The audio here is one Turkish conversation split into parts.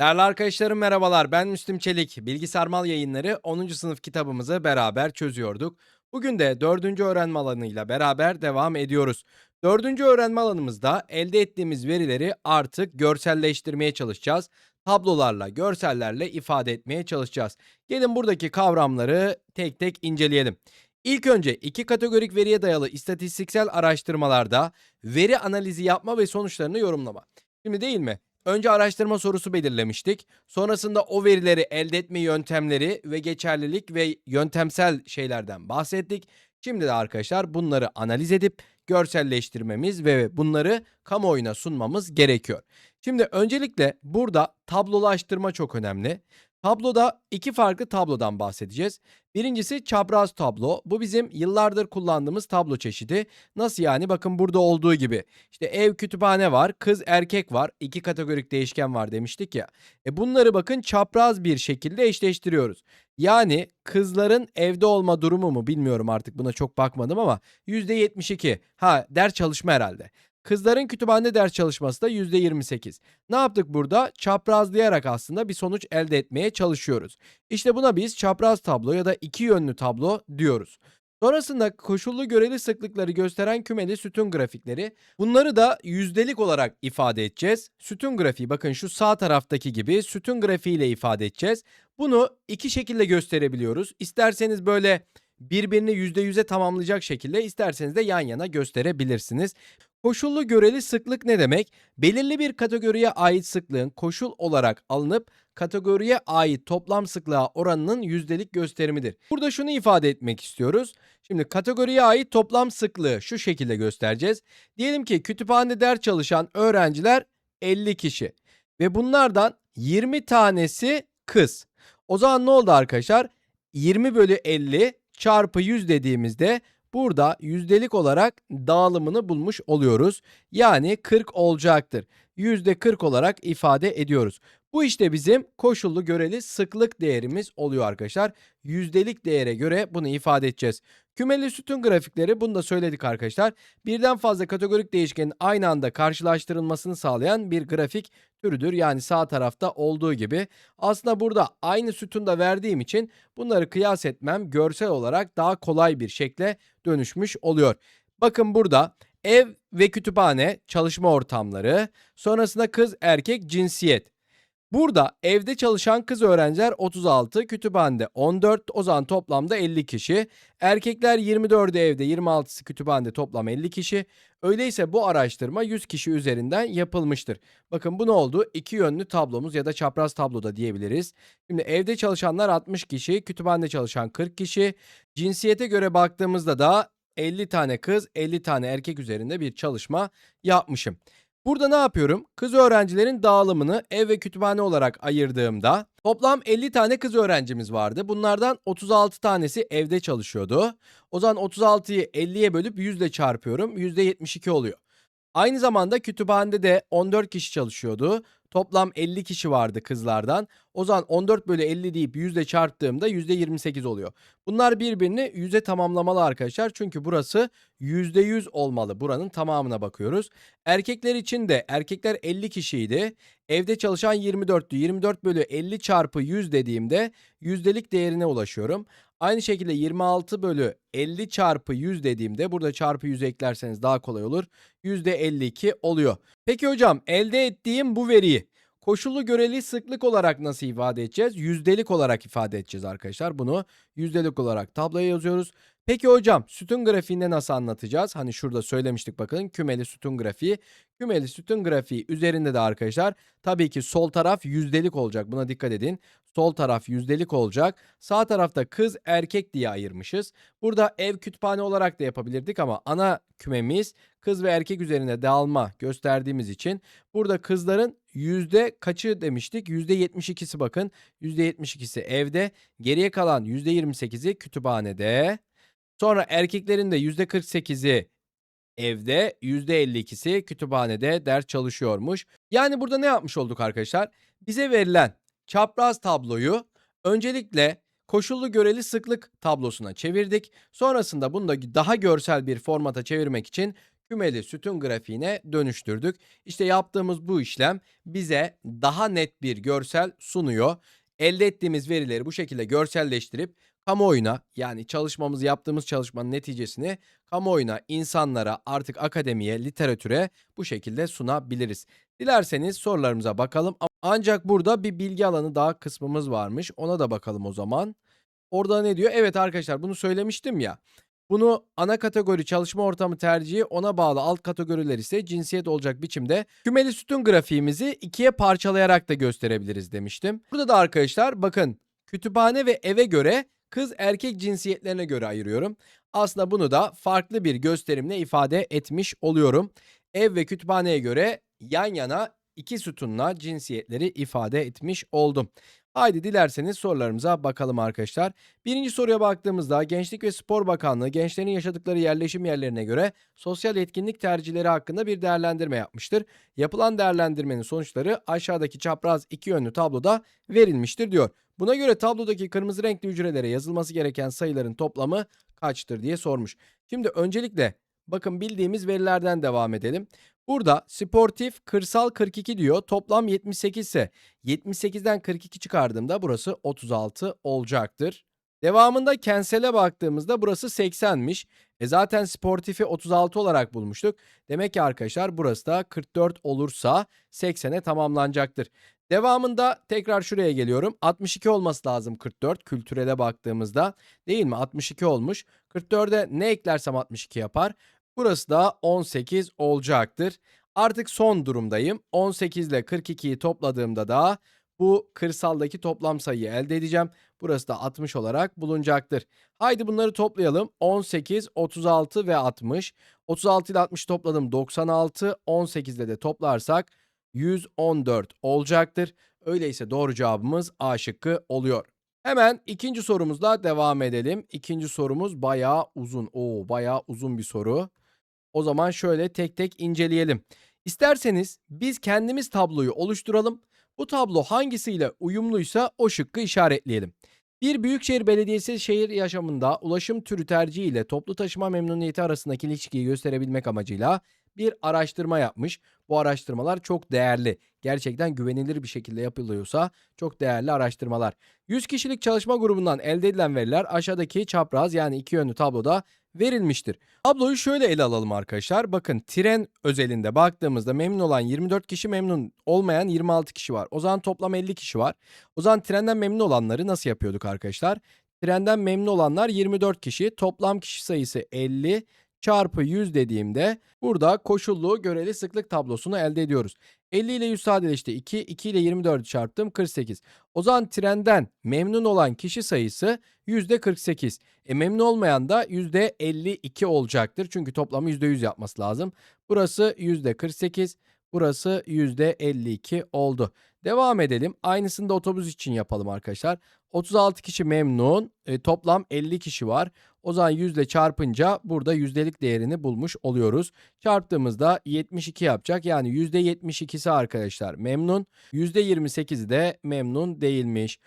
Değerli arkadaşlarım merhabalar. Ben Müslüm Çelik. Bilgisarmal yayınları 10. sınıf kitabımızı beraber çözüyorduk. Bugün de 4. öğrenme alanıyla beraber devam ediyoruz. 4. öğrenme alanımızda elde ettiğimiz verileri artık görselleştirmeye çalışacağız. Tablolarla, görsellerle ifade etmeye çalışacağız. Gelin buradaki kavramları tek tek inceleyelim. İlk önce iki kategorik veriye dayalı istatistiksel araştırmalarda veri analizi yapma ve sonuçlarını yorumlama. Şimdi değil mi? Önce araştırma sorusu belirlemiştik. Sonrasında o verileri elde etme yöntemleri ve geçerlilik ve yöntemsel şeylerden bahsettik. Şimdi de arkadaşlar bunları analiz edip görselleştirmemiz ve bunları kamuoyuna sunmamız gerekiyor. Şimdi öncelikle burada tablolaştırma çok önemli. Tabloda iki farklı tablodan bahsedeceğiz. Birincisi çapraz tablo. Bu bizim yıllardır kullandığımız tablo çeşidi. Nasıl yani? Bakın burada olduğu gibi. İşte ev, kütüphane var, kız, erkek var. İki kategorik değişken var demiştik ya. E bunları bakın çapraz bir şekilde eşleştiriyoruz. Yani kızların evde olma durumu mu bilmiyorum artık buna çok bakmadım ama %72. Ha ders çalışma herhalde. Kızların kütüphanede ders çalışması da %28. Ne yaptık burada? Çaprazlayarak aslında bir sonuç elde etmeye çalışıyoruz. İşte buna biz çapraz tablo ya da iki yönlü tablo diyoruz. Sonrasında koşullu göreli sıklıkları gösteren kümeli sütun grafikleri. Bunları da yüzdelik olarak ifade edeceğiz. Sütun grafiği bakın şu sağ taraftaki gibi sütun grafiğiyle ifade edeceğiz. Bunu iki şekilde gösterebiliyoruz. İsterseniz böyle birbirini %100'e tamamlayacak şekilde isterseniz de yan yana gösterebilirsiniz. Koşullu göreli sıklık ne demek? Belirli bir kategoriye ait sıklığın koşul olarak alınıp kategoriye ait toplam sıklığa oranının yüzdelik gösterimidir. Burada şunu ifade etmek istiyoruz. Şimdi kategoriye ait toplam sıklığı şu şekilde göstereceğiz. Diyelim ki kütüphanede ders çalışan öğrenciler 50 kişi ve bunlardan 20 tanesi kız. O zaman ne oldu arkadaşlar? 20 bölü 50 çarpı 100 dediğimizde burada yüzdelik olarak dağılımını bulmuş oluyoruz. Yani 40 olacaktır. %40 olarak ifade ediyoruz. Bu işte bizim koşullu göreli sıklık değerimiz oluyor arkadaşlar. Yüzdelik değere göre bunu ifade edeceğiz. Kümeli sütun grafikleri bunu da söyledik arkadaşlar. Birden fazla kategorik değişkenin aynı anda karşılaştırılmasını sağlayan bir grafik türüdür. Yani sağ tarafta olduğu gibi. Aslında burada aynı sütunda verdiğim için bunları kıyas etmem görsel olarak daha kolay bir şekle dönüşmüş oluyor. Bakın burada ev ve kütüphane çalışma ortamları, sonrasında kız erkek cinsiyet. Burada evde çalışan kız öğrenciler 36, kütüphanede 14, o zaman toplamda 50 kişi. Erkekler 24'ü evde, 26'sı kütüphanede toplam 50 kişi. Öyleyse bu araştırma 100 kişi üzerinden yapılmıştır. Bakın bu ne oldu? İki yönlü tablomuz ya da çapraz tabloda diyebiliriz. Şimdi evde çalışanlar 60 kişi, kütüphanede çalışan 40 kişi. Cinsiyete göre baktığımızda da 50 tane kız, 50 tane erkek üzerinde bir çalışma yapmışım. Burada ne yapıyorum? Kız öğrencilerin dağılımını ev ve kütüphane olarak ayırdığımda toplam 50 tane kız öğrencimiz vardı. Bunlardan 36 tanesi evde çalışıyordu. O zaman 36'yı 50'ye bölüp 100 ile çarpıyorum. %72 oluyor. Aynı zamanda kütüphanede de 14 kişi çalışıyordu. Toplam 50 kişi vardı kızlardan. O zaman 14 bölü 50 deyip 100 ile çarptığımda %28 oluyor. Bunlar birbirini 100'e tamamlamalı arkadaşlar. Çünkü burası %100 olmalı. Buranın tamamına bakıyoruz. Erkekler için de erkekler 50 kişiydi. Evde çalışan 24'tü. 24 bölü 50 çarpı 100 dediğimde yüzdelik değerine ulaşıyorum. Aynı şekilde 26 bölü 50 çarpı 100 dediğimde burada çarpı 100 eklerseniz daha kolay olur. %52 oluyor. Peki hocam elde ettiğim bu veriyi koşullu göreli sıklık olarak nasıl ifade edeceğiz? Yüzdelik olarak ifade edeceğiz arkadaşlar. Bunu yüzdelik olarak tabloya yazıyoruz. Peki hocam sütun grafiğinde nasıl anlatacağız? Hani şurada söylemiştik bakın kümeli sütun grafiği. Kümeli sütun grafiği üzerinde de arkadaşlar tabii ki sol taraf yüzdelik olacak. Buna dikkat edin. Sol taraf yüzdelik olacak. Sağ tarafta kız erkek diye ayırmışız. Burada ev kütüphane olarak da yapabilirdik ama ana kümemiz kız ve erkek üzerine dağılma gösterdiğimiz için burada kızların yüzde kaçı demiştik? Yüzde 72'si bakın. Yüzde 72'si evde. Geriye kalan yüzde 28'i kütüphanede. Sonra erkeklerin de %48'i evde, %52'si kütüphanede ders çalışıyormuş. Yani burada ne yapmış olduk arkadaşlar? Bize verilen çapraz tabloyu öncelikle koşullu göreli sıklık tablosuna çevirdik. Sonrasında bunu da daha görsel bir formata çevirmek için kümeli sütun grafiğine dönüştürdük. İşte yaptığımız bu işlem bize daha net bir görsel sunuyor. Elde ettiğimiz verileri bu şekilde görselleştirip kamuoyuna yani çalışmamızı yaptığımız çalışmanın neticesini kamuoyuna, insanlara, artık akademiye, literatüre bu şekilde sunabiliriz. Dilerseniz sorularımıza bakalım. Ancak burada bir bilgi alanı daha kısmımız varmış. Ona da bakalım o zaman. Orada ne diyor? Evet arkadaşlar bunu söylemiştim ya. Bunu ana kategori çalışma ortamı tercihi ona bağlı alt kategoriler ise cinsiyet olacak biçimde kümeli sütun grafiğimizi ikiye parçalayarak da gösterebiliriz demiştim. Burada da arkadaşlar bakın kütüphane ve eve göre kız erkek cinsiyetlerine göre ayırıyorum. Aslında bunu da farklı bir gösterimle ifade etmiş oluyorum. Ev ve kütüphaneye göre yan yana iki sütunla cinsiyetleri ifade etmiş oldum. Haydi dilerseniz sorularımıza bakalım arkadaşlar. Birinci soruya baktığımızda Gençlik ve Spor Bakanlığı gençlerin yaşadıkları yerleşim yerlerine göre sosyal etkinlik tercihleri hakkında bir değerlendirme yapmıştır. Yapılan değerlendirmenin sonuçları aşağıdaki çapraz iki yönlü tabloda verilmiştir diyor. Buna göre tablodaki kırmızı renkli hücrelere yazılması gereken sayıların toplamı kaçtır diye sormuş. Şimdi öncelikle bakın bildiğimiz verilerden devam edelim. Burada sportif kırsal 42 diyor. Toplam 78 ise 78'den 42 çıkardığımda burası 36 olacaktır. Devamında kentsele baktığımızda burası 80'miş. E zaten sportifi 36 olarak bulmuştuk. Demek ki arkadaşlar burası da 44 olursa 80'e tamamlanacaktır. Devamında tekrar şuraya geliyorum. 62 olması lazım 44 kültürele baktığımızda. Değil mi? 62 olmuş. 44'e ne eklersem 62 yapar. Burası da 18 olacaktır. Artık son durumdayım. 18 ile 42'yi topladığımda da bu kırsaldaki toplam sayıyı elde edeceğim. Burası da 60 olarak bulunacaktır. Haydi bunları toplayalım. 18, 36 ve 60. 36 ile 60 topladım 96. 18 ile de toplarsak 114 olacaktır. Öyleyse doğru cevabımız A şıkkı oluyor. Hemen ikinci sorumuzla devam edelim. İkinci sorumuz bayağı uzun. Oo bayağı uzun bir soru. O zaman şöyle tek tek inceleyelim. İsterseniz biz kendimiz tabloyu oluşturalım. Bu tablo hangisiyle uyumluysa o şıkkı işaretleyelim. Bir büyükşehir belediyesi şehir yaşamında ulaşım türü tercihi ile toplu taşıma memnuniyeti arasındaki ilişkiyi gösterebilmek amacıyla bir araştırma yapmış. Bu araştırmalar çok değerli. Gerçekten güvenilir bir şekilde yapılıyorsa çok değerli araştırmalar. 100 kişilik çalışma grubundan elde edilen veriler aşağıdaki çapraz yani iki yönlü tabloda verilmiştir. Tabloyu şöyle ele alalım arkadaşlar. Bakın tren özelinde baktığımızda memnun olan 24 kişi memnun olmayan 26 kişi var. O zaman toplam 50 kişi var. O zaman trenden memnun olanları nasıl yapıyorduk arkadaşlar? Trenden memnun olanlar 24 kişi. Toplam kişi sayısı 50 çarpı 100 dediğimde burada koşullu göreli sıklık tablosunu elde ediyoruz. 50 ile 100 sadeleşti. 2, 2 ile 24'ü çarptım 48. O zaman trenden memnun olan kişi sayısı %48. E memnun olmayan da %52 olacaktır. Çünkü toplamı %100 yapması lazım. Burası %48, burası %52 oldu. Devam edelim. Aynısını da otobüs için yapalım arkadaşlar. 36 kişi memnun. E, toplam 50 kişi var. O zaman 100 ile çarpınca burada yüzdelik değerini bulmuş oluyoruz. Çarptığımızda 72 yapacak. Yani %72'si arkadaşlar memnun. %28'i de memnun değilmiş.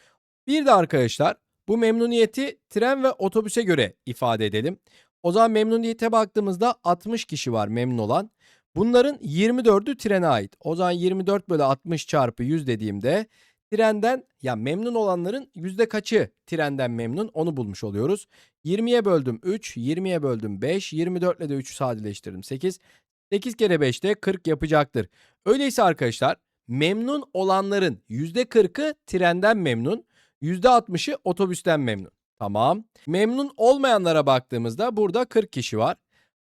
Bir de arkadaşlar bu memnuniyeti tren ve otobüse göre ifade edelim. O zaman memnuniyete baktığımızda 60 kişi var memnun olan. Bunların 24'ü trene ait. O zaman 24 bölü 60 çarpı 100 dediğimde trenden ya memnun olanların yüzde kaçı trenden memnun onu bulmuş oluyoruz. 20'ye böldüm 3, 20'ye böldüm 5, 24 ile de 3'ü sadeleştirdim 8. 8 kere 5 de 40 yapacaktır. Öyleyse arkadaşlar memnun olanların yüzde 40'ı trenden memnun, yüzde 60'ı otobüsten memnun. Tamam. Memnun olmayanlara baktığımızda burada 40 kişi var.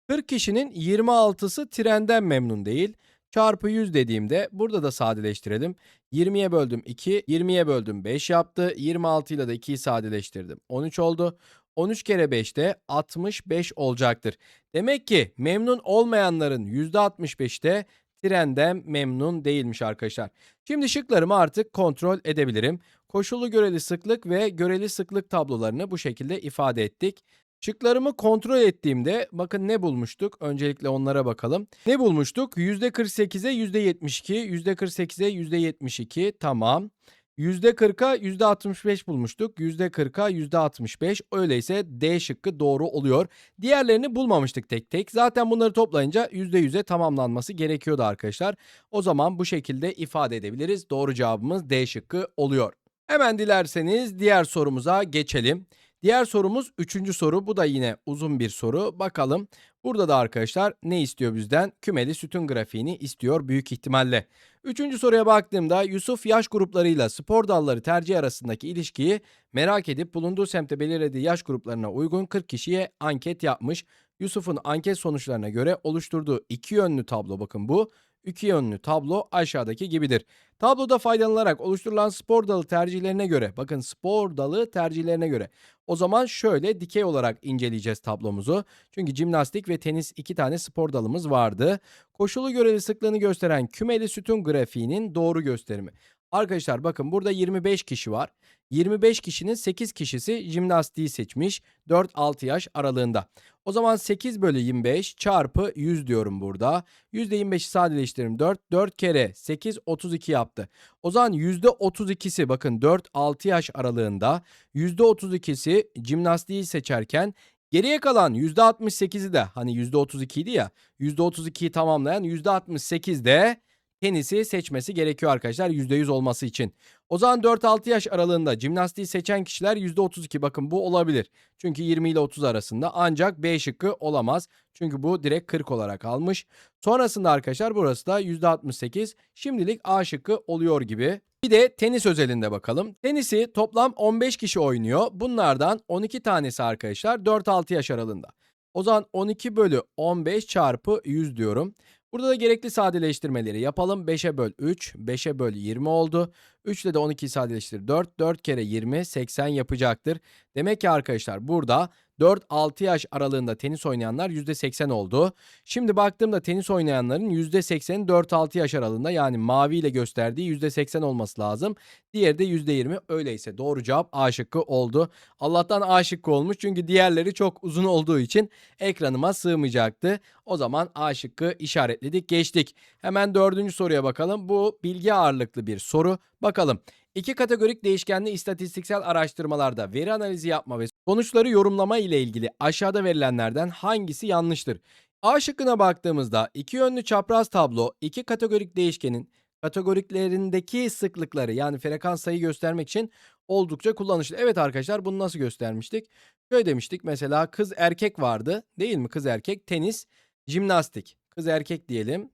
40 kişinin 26'sı trenden memnun değil. Çarpı 100 dediğimde burada da sadeleştirelim. 20'ye böldüm 2, 20'ye böldüm 5 yaptı. 26 ile de 2'yi sadeleştirdim. 13 oldu. 13 kere 5 de 65 olacaktır. Demek ki memnun olmayanların %65'i de trenden memnun değilmiş arkadaşlar. Şimdi şıklarımı artık kontrol edebilirim. Koşullu göreli sıklık ve göreli sıklık tablolarını bu şekilde ifade ettik. Şıklarımı kontrol ettiğimde bakın ne bulmuştuk? Öncelikle onlara bakalım. Ne bulmuştuk? %48'e %72, %48'e %72 tamam. %40'a %65 bulmuştuk. %40'a %65. Öyleyse D şıkkı doğru oluyor. Diğerlerini bulmamıştık tek tek. Zaten bunları toplayınca %100'e tamamlanması gerekiyordu arkadaşlar. O zaman bu şekilde ifade edebiliriz. Doğru cevabımız D şıkkı oluyor. Hemen dilerseniz diğer sorumuza geçelim. Diğer sorumuz üçüncü soru. Bu da yine uzun bir soru. Bakalım. Burada da arkadaşlar ne istiyor bizden? Kümeli sütun grafiğini istiyor büyük ihtimalle. Üçüncü soruya baktığımda Yusuf yaş gruplarıyla spor dalları tercih arasındaki ilişkiyi merak edip bulunduğu semtte belirlediği yaş gruplarına uygun 40 kişiye anket yapmış. Yusuf'un anket sonuçlarına göre oluşturduğu iki yönlü tablo bakın bu. İki yönlü tablo aşağıdaki gibidir. Tabloda faydalanılarak oluşturulan spor dalı tercihlerine göre, bakın spor dalı tercihlerine göre. O zaman şöyle dikey olarak inceleyeceğiz tablomuzu. Çünkü jimnastik ve tenis iki tane spor dalımız vardı. Koşulu göreli sıklığını gösteren kümeli sütun grafiğinin doğru gösterimi. Arkadaşlar bakın burada 25 kişi var. 25 kişinin 8 kişisi jimnastiği seçmiş 4-6 yaş aralığında. O zaman 8 bölü 25 çarpı 100 diyorum burada. %25'i sadeleştiririm 4. 4 kere 8 32 yaptı. O zaman %32'si bakın 4-6 yaş aralığında %32'si jimnastiği seçerken Geriye kalan %68'i de hani %32 idi ya %32'yi tamamlayan %68 de tenisi seçmesi gerekiyor arkadaşlar %100 olması için. O zaman 4-6 yaş aralığında jimnastiği seçen kişiler %32 bakın bu olabilir. Çünkü 20 ile 30 arasında ancak B şıkkı olamaz. Çünkü bu direkt 40 olarak almış. Sonrasında arkadaşlar burası da %68 şimdilik A şıkkı oluyor gibi. Bir de tenis özelinde bakalım. Tenisi toplam 15 kişi oynuyor. Bunlardan 12 tanesi arkadaşlar 4-6 yaş aralığında. O zaman 12 bölü 15 çarpı 100 diyorum. Burada da gerekli sadeleştirmeleri yapalım. 5'e böl 3, 5'e böl 20 oldu. 3 ile de 12'yi sadeleştir 4, 4 kere 20, 80 yapacaktır. Demek ki arkadaşlar burada 4-6 yaş aralığında tenis oynayanlar %80 oldu. Şimdi baktığımda tenis oynayanların %80'i 4-6 yaş aralığında yani mavi ile gösterdiği %80 olması lazım. Diğeri de %20 öyleyse doğru cevap A şıkkı oldu. Allah'tan A şıkkı olmuş çünkü diğerleri çok uzun olduğu için ekranıma sığmayacaktı. O zaman A şıkkı işaretledik geçtik. Hemen dördüncü soruya bakalım. Bu bilgi ağırlıklı bir soru. Bakalım. İki kategorik değişkenli istatistiksel araştırmalarda veri analizi yapma ve sonuçları yorumlama ile ilgili aşağıda verilenlerden hangisi yanlıştır? A şıkkına baktığımızda iki yönlü çapraz tablo iki kategorik değişkenin kategoriklerindeki sıklıkları yani frekans sayı göstermek için oldukça kullanışlı. Evet arkadaşlar bunu nasıl göstermiştik? Şöyle demiştik mesela kız erkek vardı değil mi? Kız erkek tenis, jimnastik. Kız erkek diyelim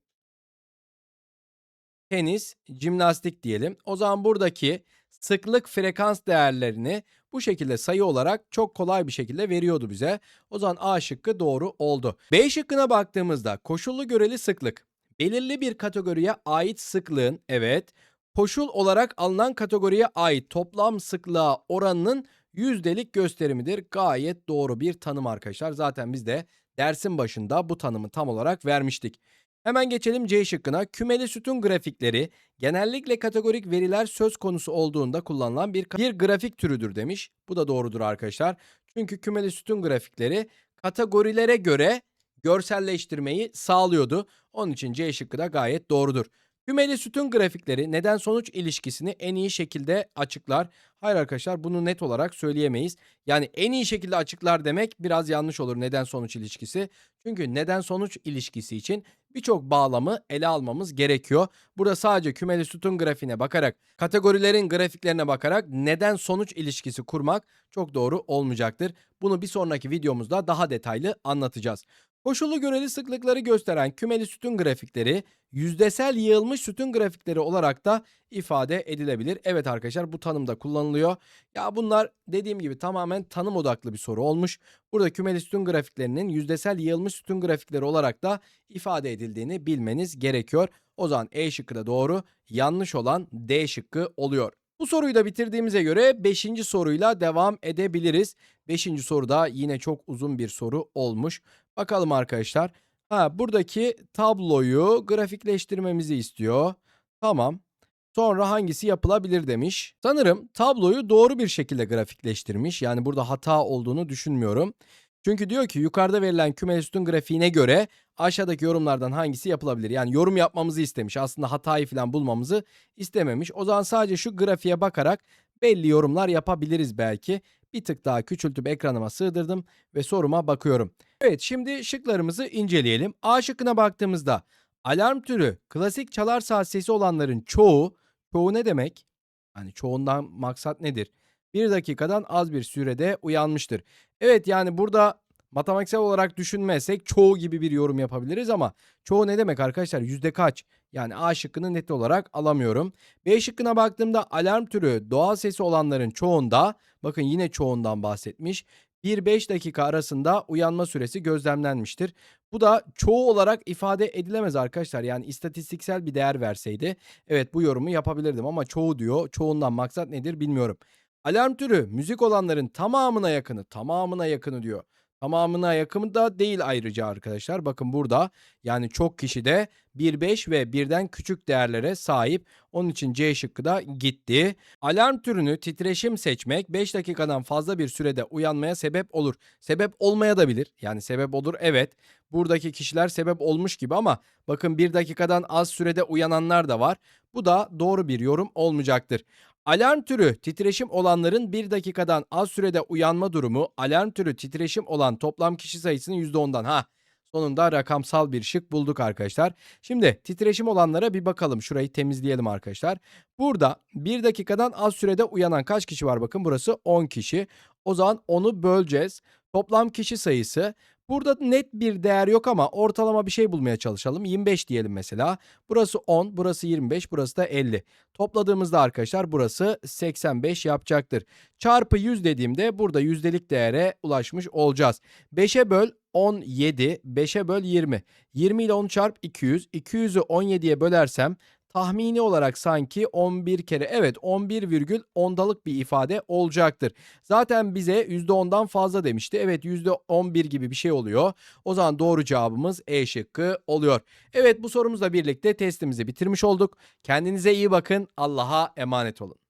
tenis, jimnastik diyelim. O zaman buradaki sıklık frekans değerlerini bu şekilde sayı olarak çok kolay bir şekilde veriyordu bize. O zaman A şıkkı doğru oldu. B şıkkına baktığımızda koşullu göreli sıklık. Belirli bir kategoriye ait sıklığın evet koşul olarak alınan kategoriye ait toplam sıklığa oranının yüzdelik gösterimidir. Gayet doğru bir tanım arkadaşlar. Zaten biz de dersin başında bu tanımı tam olarak vermiştik. Hemen geçelim C şıkkına. Kümeli sütun grafikleri genellikle kategorik veriler söz konusu olduğunda kullanılan bir, bir grafik türüdür demiş. Bu da doğrudur arkadaşlar. Çünkü kümeli sütun grafikleri kategorilere göre görselleştirmeyi sağlıyordu. Onun için C şıkkı da gayet doğrudur. Kümeli sütun grafikleri neden sonuç ilişkisini en iyi şekilde açıklar. Hayır arkadaşlar bunu net olarak söyleyemeyiz. Yani en iyi şekilde açıklar demek biraz yanlış olur neden sonuç ilişkisi. Çünkü neden sonuç ilişkisi için birçok bağlamı ele almamız gerekiyor. Burada sadece kümeli sütun grafiğine bakarak, kategorilerin grafiklerine bakarak neden sonuç ilişkisi kurmak çok doğru olmayacaktır. Bunu bir sonraki videomuzda daha detaylı anlatacağız. Koşullu göreli sıklıkları gösteren kümeli sütun grafikleri yüzdesel yığılmış sütun grafikleri olarak da ifade edilebilir. Evet arkadaşlar bu tanımda kullanılıyor. Ya bunlar dediğim gibi tamamen tanım odaklı bir soru olmuş. Burada kümeli sütun grafiklerinin yüzdesel yığılmış sütun grafikleri olarak da ifade edildiğini bilmeniz gerekiyor. O zaman E şıkkı da doğru, yanlış olan D şıkkı oluyor. Bu soruyu da bitirdiğimize göre 5. soruyla devam edebiliriz. 5. soruda yine çok uzun bir soru olmuş. Bakalım arkadaşlar. Ha buradaki tabloyu grafikleştirmemizi istiyor. Tamam. Sonra hangisi yapılabilir demiş. Sanırım tabloyu doğru bir şekilde grafikleştirmiş. Yani burada hata olduğunu düşünmüyorum. Çünkü diyor ki yukarıda verilen sütun grafiğine göre aşağıdaki yorumlardan hangisi yapılabilir? Yani yorum yapmamızı istemiş. Aslında hatayı falan bulmamızı istememiş. O zaman sadece şu grafiğe bakarak belli yorumlar yapabiliriz belki. Bir tık daha küçültüp ekranıma sığdırdım ve soruma bakıyorum. Evet şimdi şıklarımızı inceleyelim. A şıkkına baktığımızda alarm türü klasik çalar saat sesi olanların çoğu, çoğu ne demek? Hani çoğundan maksat nedir? Bir dakikadan az bir sürede uyanmıştır. Evet yani burada matematiksel olarak düşünmezsek çoğu gibi bir yorum yapabiliriz ama çoğu ne demek arkadaşlar? Yüzde kaç? Yani A şıkkını net olarak alamıyorum. B şıkkına baktığımda alarm türü doğal sesi olanların çoğunda bakın yine çoğundan bahsetmiş. 1-5 dakika arasında uyanma süresi gözlemlenmiştir. Bu da çoğu olarak ifade edilemez arkadaşlar. Yani istatistiksel bir değer verseydi evet bu yorumu yapabilirdim ama çoğu diyor. Çoğundan maksat nedir bilmiyorum. Alarm türü müzik olanların tamamına yakını, tamamına yakını diyor. Tamamına yakını da değil ayrıca arkadaşlar. Bakın burada yani çok kişi de 1-5 ve birden küçük değerlere sahip. Onun için C şıkkı da gitti. Alarm türünü titreşim seçmek 5 dakikadan fazla bir sürede uyanmaya sebep olur. Sebep olmaya da bilir. Yani sebep olur evet. Buradaki kişiler sebep olmuş gibi ama bakın 1 dakikadan az sürede uyananlar da var. Bu da doğru bir yorum olmayacaktır. Alarm türü titreşim olanların 1 dakikadan az sürede uyanma durumu alarm türü titreşim olan toplam kişi sayısının %10'dan. Ha sonunda rakamsal bir şık bulduk arkadaşlar. Şimdi titreşim olanlara bir bakalım. Şurayı temizleyelim arkadaşlar. Burada 1 dakikadan az sürede uyanan kaç kişi var bakın burası 10 kişi. O zaman onu böleceğiz. Toplam kişi sayısı Burada net bir değer yok ama ortalama bir şey bulmaya çalışalım. 25 diyelim mesela. Burası 10, burası 25, burası da 50. Topladığımızda arkadaşlar burası 85 yapacaktır. Çarpı 100 dediğimde burada yüzdelik değere ulaşmış olacağız. 5'e böl 17, 5'e böl 20. 20 ile 10 çarp 200. 200'ü 17'ye bölersem tahmini olarak sanki 11 kere evet 11,10'dalık bir ifade olacaktır. Zaten bize %10'dan fazla demişti. Evet %11 gibi bir şey oluyor. O zaman doğru cevabımız E şıkkı oluyor. Evet bu sorumuzla birlikte testimizi bitirmiş olduk. Kendinize iyi bakın. Allah'a emanet olun.